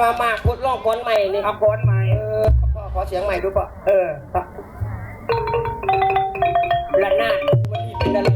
ว่ามากพูดร้องก่อนใหม่นี่เอาก้อนใหม่เออพ่อขอเสียงใหม่ดูป่ะเออระนาดวันนี้เป็นอะไรเ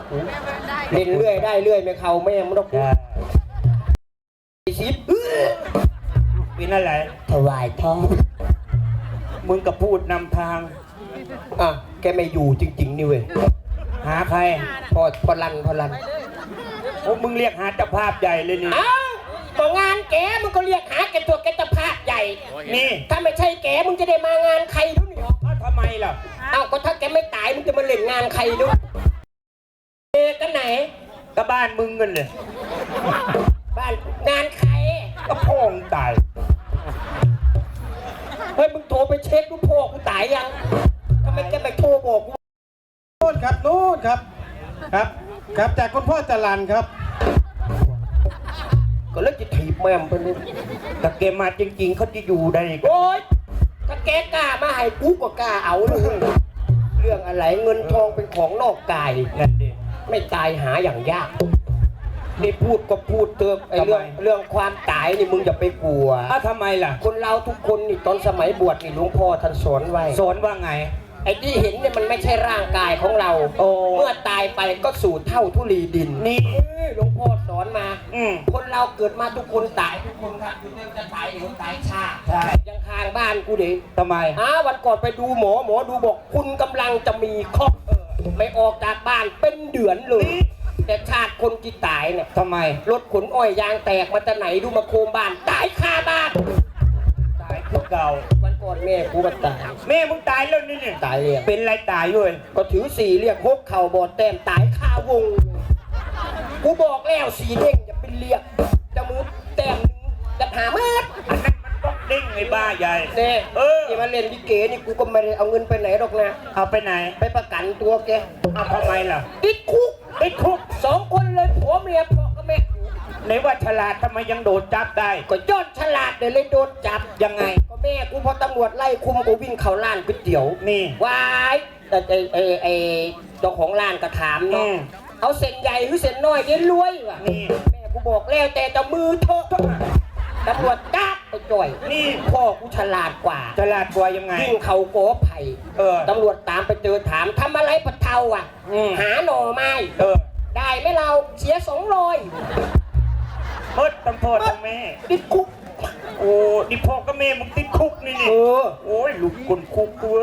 หละมึงเชื่อกูเล่นเรื่อยได้เรื่อยไม่เข้าแม่มึงต้องกูจ้าชิปเป็นอะไรถวายพ่อมึงก็พูดนำทาง อะ แกไม่อยู่จริง ๆ นี่เว้ย หาใคร พอพอลันพอลันโอ้มึงเรียกหาเจ้าภาพใหญ่เลยนี่เอ้าก็งานแกมึงก็เรียกหาแกตัวแกจะพาดใหญ่ นี่ ถ้าไม่ใช่แกมึงจะได้มางานใครทุกเนี่ยเอ้าทำไมล่ะ เอ้าก็ถ้าแกไม่ตายมึงจะมาเล่นงานใครด้วยเอ๊ะกันไหน ก็บ้านมึงกันเลย บ้านงานใครก็พ่องตาย เฮ้ยมึงโทรไปเช็คดูพ่อกูตายยังทำไมแกไม่โทรบอกกูโน่นครับโน่นครับ ครับ ครับจากคุณพ่อจรันครับ ก็เลยจะถีบแม่มไปเลยแต่แกมาจริง ๆเขาจะอยู่ได้ก็โอ๊ยถ้าแกกล้ามาให้กูก็กล้าเอาเลย เรื่องอะไรเงินทองเป็นของนอกกายนั่นดิ ไม่ตายหาอย่างยากนี่พูดก็พูดเถอะไอ้เรื่องทำไม เรื่องความตายนี่มึงอย่าไปกลัว อ้าวทำไมล่ะ คนเราทุกคนนี่ตอนสมัยบวชนี่หลวงพ่อท่านสอนไว้ สอนว่าไง ไอ้ที่เห็นเนี่ยมันไม่ใช่ร่างกายของเรา โอ้ เมื่อตายไปก็สู่เท่าทุลีดิน นี่เอ้ยหลวงพ่อสอนมา อืม คนเราเกิดมาทุกคนตายทุกคนครับอยู่เดิมจะตายเดี๋ยวตายชาใช่ ยังคางบ้านกูดิทำไม อ้าวันก่อนไปดูหมอหมอดูบอกคุณกำลังจะมีครอบ ไม่ออกจากบ้านเป็นเดือนเลย แต่ชาติคนที่ตายเนี่ยทำไม รถขนอ้อยยางแตกมาจากไหนดูมาโคมบ้าน ตายคาบ้าน ตายคือเก่าวันก่อนแม่กูก็ตาย แม่มึงตายแล้วนี่เนี่ยตายเลยเป็นไรตายด้วยก็ถือสีเรียกฮกเข่าบอดแต้มตายคาวง กูบอกแล้วสีเด้งอย่าเป็นเรียก ใหญ่เน่เออที่มาเล่นลิเกนี่กูก็ไม่ได้เอาเงินไปไหนหรอกนะ เอาไปไหน ไปประกันตัวแกเอาทำไมล่ะติดคุกติดคุกสองคนเลยผัวเมียพ่อกับแม่ไหนว่าฉลาดทำไมยังโดนจับได้ ก็ยอดฉลาดเดี๋ยวเลยโดนจับยังไง ก็แม่กูพอตำรวจไล่คุมกูวิ่งเข้าร้านก๋วยเตี๋ยวนี่วายแต่ไอ้ไอ้ไอ้เจ้าของร้านก็ถามอืเนาะมเอาเส้นใหญ่หรือเส้นน้อยเดี๋ยวรวยว่ะนี่แม่กูบอกแล้วแต่จะมือเถอะ ตำรวจจับไปจ่อย นี่พ่อกูฉลาดกว่าฉลาดกว่ายังไงวิ่งเขาโกอไผ่เออตำรวจตามไปเจอถามทำอะไรปะเทาอะ อืม หาหน่อไม้เออได้ไหมเราเสียสองร้อยเมิดตำโทษตำแม่ ติดคุก โอ้นี่พ่อกับแม่มึงติดคุกนี่นี่เออ โอ้ยลูกคนคุกตัว